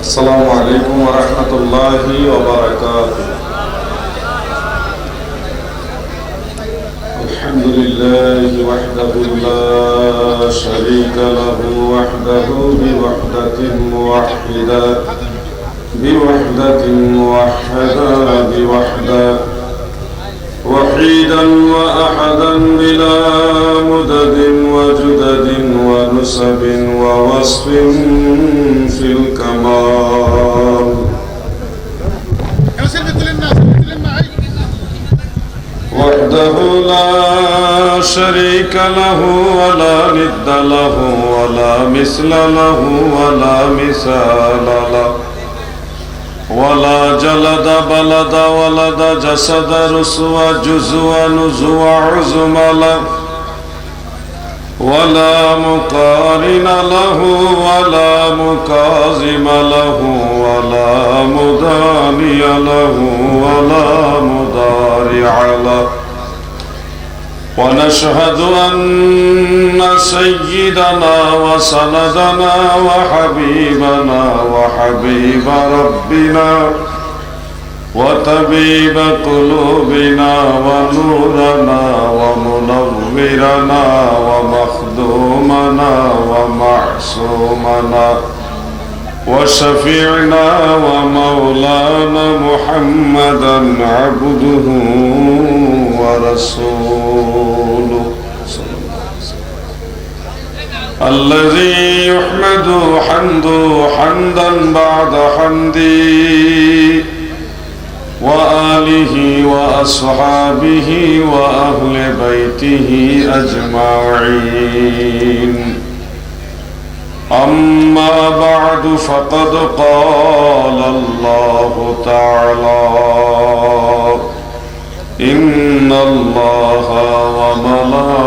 السلام عليكم ورحمة الله وبركاته. الحمد لله وحده لا شريك له وحده بوحدة موحدة بوحدة موحدة بوحدة, بوحدة وحيدا وأحدا بلا مدد وجدد ونسب ووصف في الكمال. وحده لا شريك له ولا ند له ولا مثل له ولا مثال له. ولا جلد بلد ولد جسد رسوى جزوى نزوى عزم له. ولا مقارن له ولا مكاظم له ولا مداني له ولا مضارع له. ونشهد أن سيدنا وسندنا وحبيبنا وحبيب ربنا وطبيب قلوبنا ونورنا ومنورنا ومخدومنا ومعصومنا وشفيعنا ومولانا محمدا عبده ورسوله. الذي يحمد حمده حمدا بعد حمدي وآله وأصحابه وأهل بيته أجمعين. أما بعد فقد قال الله تعالى إن الله وملائكته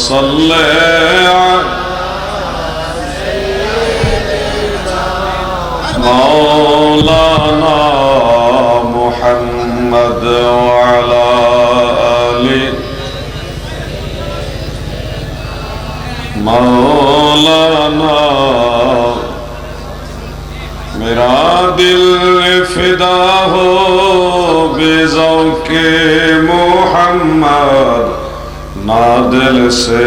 صل على مولانا محمد وعلى آله مولانا میرا دل فدا ہو ذوق محمد نہ دل سے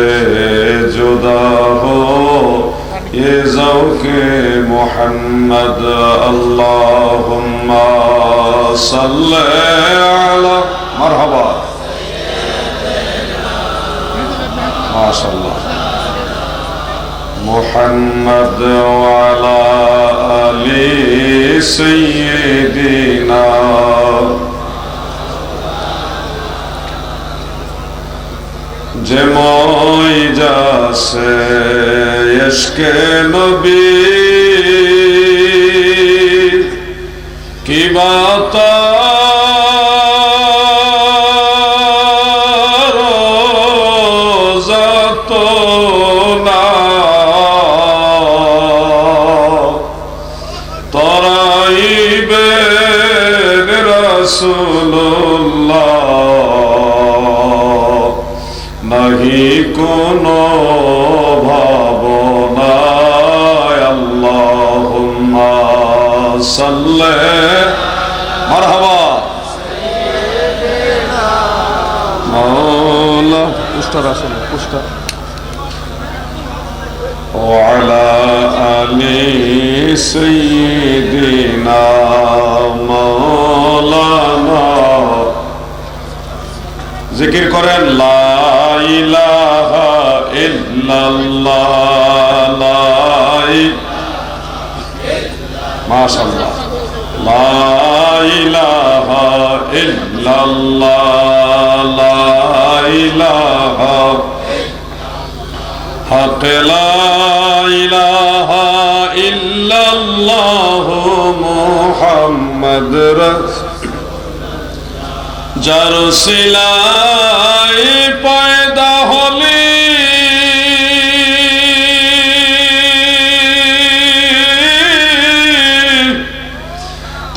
جدا ہو یہ ذوق محمد اللہم صلی علی مرحبا ماشاء اللہ محمد وعلى آل سيدنا যে মই যাসে এসকে নবী কি বাত তরাইবে রসুলো নাহি কোন ভাবনা আল্লাহুম্মা সাল্লে মারহাবা মাওলা পোস্টার আসলে পোস্টার وعلى آل سيدنا مولانا জিকির করেন লা ইলাহা ইল্লাল্লাহ সিলাই পায়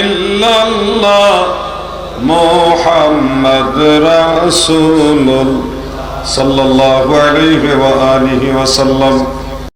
إلا الله محمد رسول الله. صلى الله عليه وآله وسلم.